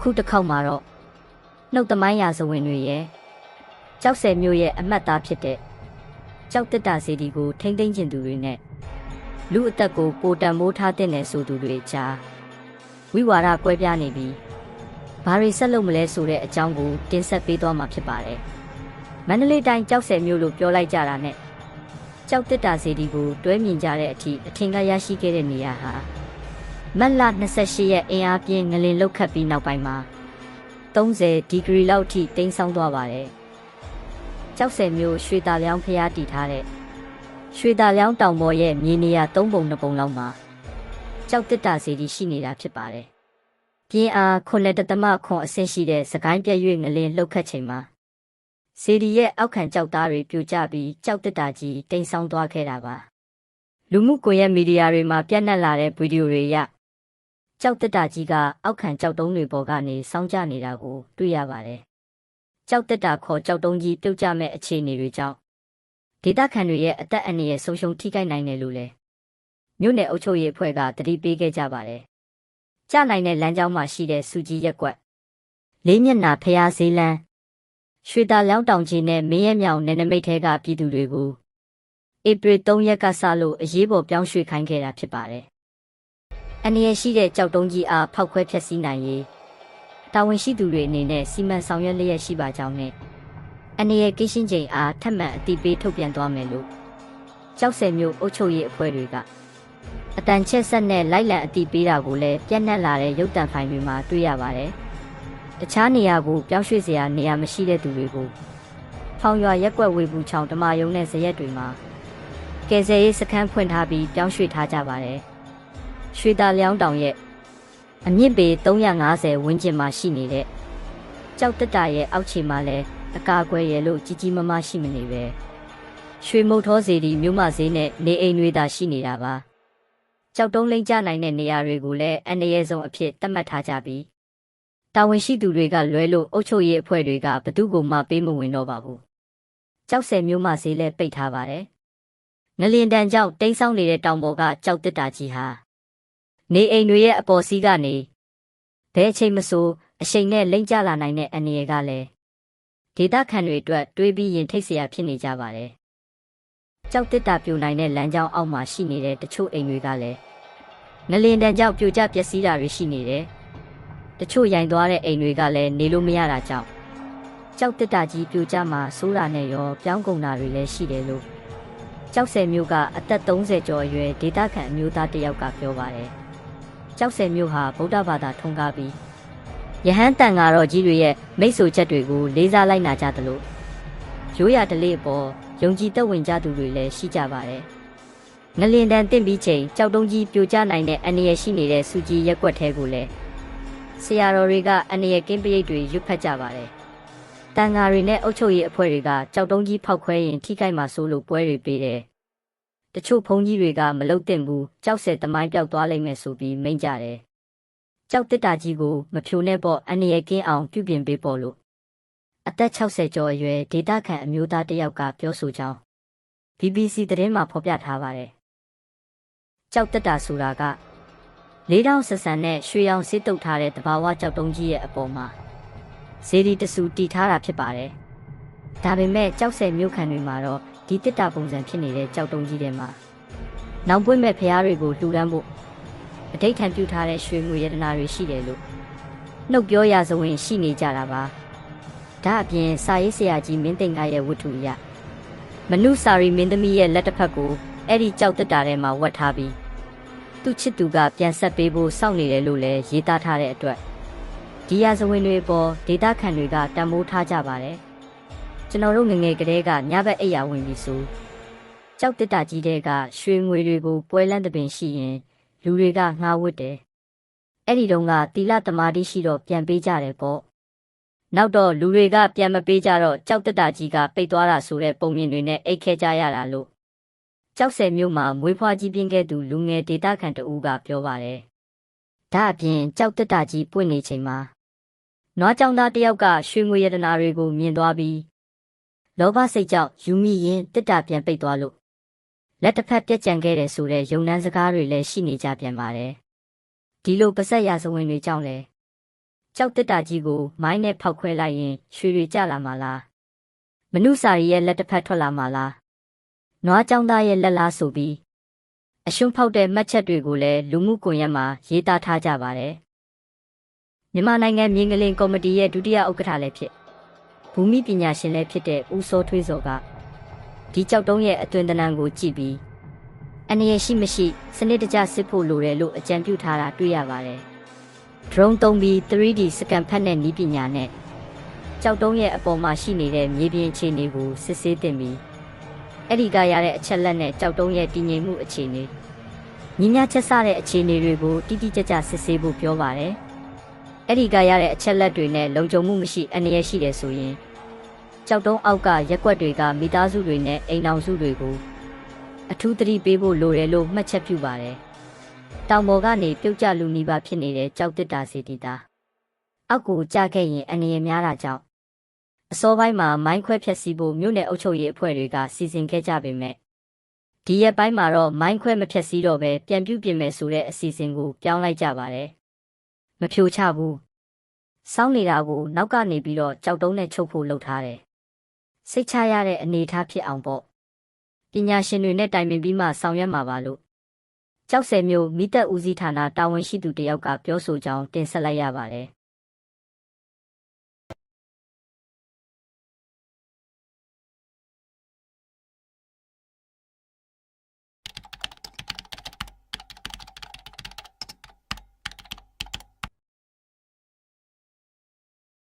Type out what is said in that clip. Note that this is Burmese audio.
အခုတစ်ခေါက်မှာတော့နှုတ်သမိုင်းရာဇဝင်တွေရဲ့ကြောက်ဆယ်မျိုးရဲ့အမတ်သားဖြစ်တဲ့ကြောက်တက်တာစီဒီကိုထိမ့်သိမ့်ကျင်သူတွေနဲ့လူအသက်ကိုပိုတန်မိုးထားတဲ့နယ်ဆိုသူတွေကြားဝိဝါဒကွဲပြားနေပြီးဘာတွေဆက်လုပ်မလဲဆိုတဲ့အကြောင်းကိုတင်ဆက်ပေးသွားမှာဖြစ်ပါတယ်မန္တလေးတိုင်းကြောက်ဆယ်မျိုးလို့ပြောလိုက်ကြတာနဲ့ကြောက်တက်တာစီဒီကိုတွဲမြင်ကြတဲ့အထိအထင်ကရရှိခဲ့တဲ့နေရာဟာ မတ်လ28ရက်အင်အားပြင်းငလင်လုတ်ခတ်ပြီးနောက်ပိုင်းမှာ30ဒီဂရီလောက်ထိတိမ်းဆောင်းသွားပါတယ်။ကြောက်ဆယ်မျိုးရွှေတာလျောင်းဖျားတည်ထားတဲ့ရွှေတာလျောင်းတောင်ပေါ်ရဲ့မြေနေရာ၃ပုံ၂ပုံလောက်မှာကြောက်တက်တာစီတီရှိနေတာဖြစ်ပါတယ်။ပြင်းအား9.9အဆင့်ရှိတဲ့စကိုင်းပြည့်၍ငလင်လှုပ်ခတ်ချိန်မှာစီတီရဲ့အောက်ခံကြောက်သားတွေပြိုကျပြီးကြောက်တက်တာကြီးတိမ်ဆောင်းသွားခဲ့တာပါ။လူမှုကွန်ရက်မီဒီယာတွေမှာပြန့်နှံ့လာတဲ့ဗီဒီယိုတွေရ ကြောက်တက်တာကြီးကအောက်ခံကြောက်တုံးတွေပေါ်ကနေစောင်းကျနေတာကိုတွေ့ရပါတယ်။ကြောက်တက်တာခေါ်ကြောက်တုံးကြီးပြုတ်ကျမဲ့အခြေအနေတွေကြောင့်ဒေသခံတွေရဲ့အသက်အန္တရာယ်ဆုံးရှုံးထိခိုက်နိုင်တယ်လို့လည်းမြို့နယ်အုပ်ချုပ်ရေးအဖွဲ့ကတတိပေးခဲ့ကြပါတယ်။ကျနိုင်တဲ့လမ်းကြောင်းမှာရှိတဲ့စူကြီးရက်ကွက်လေးမျက်နှာဖျားဈေးလန်းရွှေတာလျောင်းတောင်ကြီးနဲ့မင်းရဲမြောင်နယ်နိမိတ်ထဲကပြည်သူတွေကိုဧပြီ3ရက်ကစလို့အရေးပေါ်ပြောင်းရွှေ့ခိုင်းခဲ့တာဖြစ်ပါတယ်။ အနေရရှိတဲ့ကြောက်တုံးကြီးအားဖောက်ခွဲဖျက်ဆီးနိုင်ရေးတာဝန်ရှိသူတွေအနေနဲ့စီမံဆောင်ရွက်လျက်ရှိပါကြောင်းနဲ့အနေရကိရှင်းချိန်အားထပ်မံအတိပေးထုတ်ပြန်သွားမယ်လို့ကြောက်စဲမျိုးအုပ်ချုပ်ရေးအဖွဲ့တွေကအတန်ချက်ဆက်နဲ့လိုက်လံအတိပေးတာကိုလည်းပြန့်နှံ့လာတဲ့ရုပ်တံဖိုင်တွေမှာတွေ့ရပါတယ်။တခြားနေရာကိုပြောင်းရွှေ့စရာနေရာမရှိတဲ့သူတွေကိုဖောင်ရွာရက်ကွက်ဝေဘူးချောင်းဓမာယုံနဲ့ဇရက်တွေမှာကယ်ဆယ်ရေးစခန်းဖွင့်ထားပြီးပြောင်းရွှေ့ထားကြပါတယ်။ ရွှေတာလျောင်းတောင်ရဲ့အမြင့်ပေ350ဝန်းကျင်မှာရှိနေတဲ့ကြောက်တက်တာရဲ့အောက်ခြေမှာလည်းအကာအကွယ်ရလို့ကြီးကြီးမားမားရှိမနေပဲရွှေမုတ်သောစီဒီမြို့မဈေးနဲ့နေအိမ်တွေသာရှိနေတာပါကြောက်တုံးလိမ့်ကြနိုင်တဲ့နေရာတွေကိုလည်းအန္တရာယ်ဆုံးအဖြစ်သတ်မှတ်ထားကြပြီးတာဝန်ရှိသူတွေကလွဲလို့အုပ်ချုပ်ရေးအဖွဲ့တွေကဘသူ့ကိုမှပေးမဝင်တော့ပါဘူးကြောက်ဆယ်မြို့မဈေးလည်းပိတ်ထားပါတယ်ငလင်တန်ကြောင့်တိမ်းဆောင်းနေတဲ့တောင်ပေါ်ကကြောက်တက်တာကြီးဟာ နေအိမ်တွေရဲ့အပေါ်စီးကနေဘဲအချိန်မဆိုအချိန်နဲ့လိမ့်ကျလာနိုင်တဲ့အနေရကလည်းဒေသခံတွေအတွက်တွေးပြီးရင်ထိတ်เสียဖြစ်နေကြပါတယ်။ကြောက်တစ်တာပြိုနိုင်တဲ့လမ်းကြောင်းအောက်မှာရှိနေတဲ့တချို့အိမ်တွေကလည်းငလင်တန်ကြောက်ပြိုကျပျက်စီးတာတွေရှိနေတယ်။တချို့ရိုင်သွားတဲ့အိမ်တွေကလည်းနေလို့မရတာကြောင့်ကြောက်တစ်တာကြီးပြိုကျမှဆိုးတာနဲ့ရောပြောင်းကုန်တာတွေလည်းရှိတယ်လို့ကြောက်ဆယ်မျိုးကအသက်30ကျော်အရွယ်ဒေသခံအမျိုးသားတစ်ယောက်ကပြောပါတယ်။ ကြောက်ဆယ်မျိုးဟာဗုဒ္ဓဘာသာထုံးကားပြီးယဟန်တန်ဃာတော်ကြီးတွေရဲ့မိတ်ဆွေချက်တွေကိုလေးစားလိုက်နာကြသလိုရိုးရာဓလေ့အပေါ်ယုံကြည်သက်ဝင်ကြသူတွေလည်းရှိကြပါတယ်။ငလင်တန်တင့်ပြီးချိန်ကြောက်တုံးကြီးပြိုကျနိုင်တဲ့အန္တရာယ်ရှိနေတဲ့စူကြီးရက်ကွက်ထဲကိုလည်းဆရာတော်တွေကအန္တရာယ်ကင်းပရိတ်တွေရွတ်ဖတ်ကြပါတယ်။တန်ဃာတွေနဲ့အုပ်ချုပ်ရေးအဖွဲ့တွေကကြောက်တုံးကြီးဖောက်ခွဲရင်ထိခိုက်မှာစိုးလို့ပွဲတွေပေးတယ်။ တချို့ဘုန်းကြီးတွေကမလုတ်တင်ဘူးကြောက်ဆယ်တမိုင်းပြောက်သွားလိမ့်မယ်ဆိုပြီးမိန့်ကြတယ်။ကြောက်တစ်တာကြီးကိုမဖြိုနဲ့ပေါ့အန္တရာယ်ကင်းအောင်ပြုပြင်ပေးပေါ်လို့အသက်60ကျော်အရွယ်ဒေတာခန့်အမျိုးသားတစ်ယောက်ကပြောဆိုကြောင်း BBC သတင်းမှာဖော်ပြထားပါတယ်။ကြောက်တစ်တာဆိုတာကလေးတောင်ဆက်ဆန်နဲ့ရွှေရောင်စစ်တုပ်ထားတဲ့တဘာဝကြောက်တုံးကြီးရဲ့အပေါ်မှာဇေဒီတဆူတီထားတာဖြစ်ပါတယ်။ဒါပေမဲ့ကြောက်ဆယ်မျိုးခံတွေမှာတော့ ဒီတစ်တာပုံစံဖြစ်နေတဲ့ကြောက်တုံးကြီးတွေမှာနောင်ပွင့်မဲ့ဖျားတွေကိုလှူဒန်းဖို့အဋိဌံပြုထားတဲ့ရွှေငွေရတနာတွေရှိတယ်လို့နှုတ်ပြောရစဝင်ရှိနေကြတာပါဒါအပြင်စာရေးဆရာကြီးမင်းသိန်ကရဲ့ဝတ္ထုအရမနုစာရီမင်းသမီးရဲ့လက်တစ်ဖက်ကိုအဲ့ဒီကြောက်တက်တာထဲမှာဝတ်ထားပြီးသူ့ချစ်သူကပြန်ဆက်ပေးဖို့စောင့်နေတယ်လို့လည်းရေးသားထားတဲ့အတွက်ဒီရစဝင်တွေပေါ်ဒေတာခန်တွေကတံမိုးထားကြပါတယ် ကျွန်တော်တို့ငငယ်ကလေးကညဘက်အိပ်ယာဝင်ပြီးဆိုကြောက်တက်တာကြီးတဲ့ကရွှေငွေတွေကိုပွဲလန်းတဲ့ပင်ရှိရင်လူတွေကငှားဝတ်တယ်အဲ့ဒီတုန်းကတီလသမားတိရှိတော့ပြန်ပေးကြတယ်ပေါ့နောက်တော့လူတွေကပြန်မပေးကြတော့ကြောက်တက်တာကြီးကပိတ်သွားတာဆိုတဲ့ပုံမြင်တွေနဲ့အိတ်ခဲကြရတာလို့ကြောက်ဆယ်မျိုးမှာမွေးဖွားကြီးပြင်းခဲ့သူလူငယ်ဒေတာခန်တဦးကပြောပါတယ်ဒါအပြင်ကြောက်တက်တာကြီးပွင့်နေချိန်မှာနွားကြောင်သားတယောက်ကရွှေငွေရတနာတွေကိုမြင်သွားပြီး လောဘစိတ်ကြောင့်ယူမိရင်တစ်တာပြန်ပိတ်သွားလို့လက်တစ်ဖက်ပြက်ကြံခဲ့တယ်ဆိုတဲ့ယုံနှန်းစကားတွေလည်းရှိနေကြပြန်ပါတယ်ဒီလိုပါဆက်ရစဝင်တွေကြောင့်လည်းကြောက်တက်တာကြီးကိုမိုင်းနဲ့ဖောက်ခွဲလိုက်ရင်ရွှေတွေကျလာမှာလားမနုစာရီရဲ့လက်တစ်ဖက်ထွက်လာမှာလားနွားကြောင်းသားရဲ့လက်လားဆိုပြီးအရှုံးဖောက်တဲ့မှတ်ချက်တွေကိုလည်းလူမှုကွန်ရက်မှာရေးသားထားကြပါတယ်မြန်မာနိုင်ငံမြင်းကလင်ကော်မတီရဲ့ဒုတိယဥက္ကဋ္ဌလည်းဖြစ် ဘူမိပညာရှင်လည်းဖြစ်တဲ့ဦးစောထွေးစောကဒီကြောက်တုံးရဲ့အတွင်တနံကိုကြည့်ပြီးအနေရရှိမရှိစနစ်တကျစစ်ဖို့လိုတယ်လို့အကြံပြုထားတာတွေ့ရပါတယ်။ drone သုံးပြီး 3D စကန်ဖတ်တဲ့နည်းပညာနဲ့ကြောက်တုံးရဲ့အပေါ်မှာရှိနေတဲ့မြေပြင်အခြေအနေကိုစစ်ဆေးသင့်ပြီးအဲ့ဒီကရတဲ့အချက်လက်နဲ့ကြောက်တုံးရဲ့တည်ငြိမ်မှုအခြေအနေညီညာချက်ဆတဲ့အခြေအနေတွေကိုတိတိကျကျစစ်ဆေးဖို့ပြောပါတယ်။အဲ့ဒီကရတဲ့အချက်လက်တွေနဲ့လုံခြုံမှုမရှိအနေရရှိတယ်ဆိုရင် ကြောက်တုံးအောက်ကရက်ွက်တွေကမိသားစုတွေနဲ့အိမ်အောင်စုတွေကိုအထူးသတိပေးဖို့လိုတယ်လို့မှတ်ချက်ပြုပါတယ်။တောင်ပေါ်ကနေပြုတ်ကျလူနီးပါးဖြစ်နေတဲ့ကြောက်တစ်တာစီတီတာအောက်ကိုကျခဲ့ရင်အနေရများတာကြောင့်အစောပိုင်းမှာမိုင်းခွဲဖြက်စီးဖို့မြို့နယ်အုပ်ချုပ်ရေးအဖွဲ့တွေကစီစဉ်ခဲ့ကြပေမဲ့ဒီရက်ပိုင်းမှာတော့မိုင်းခွဲမဖြက်စီးတော့ပဲပြန်ပြုတ်ပြင်မယ်ဆိုတဲ့အစီအစဉ်ကိုပြောင်းလိုက်ကြပါတယ်။မဖြိုချဘူး။စောင်းနေတာကိုနောက်ကနေပြီးတော့ကြောက်တုံးနဲ့ချုပ်ဖို့လုပ်ထားတယ်။ စိတ်ချရတဲ့အနေအထားဖြစ်အောင်ပေါ့။ပညာရှင်တွေနဲ့တိုင်ပင်ပြီးမှဆောင်ရွက်မှာပါလို့ကြောက်စဲမျိုးမိသက်ဦးစီးဌာနတာဝန်ရှိသူတယောက်ကပြောဆိုကြောင်းတင်ဆက်လိုက်ရပါတယ်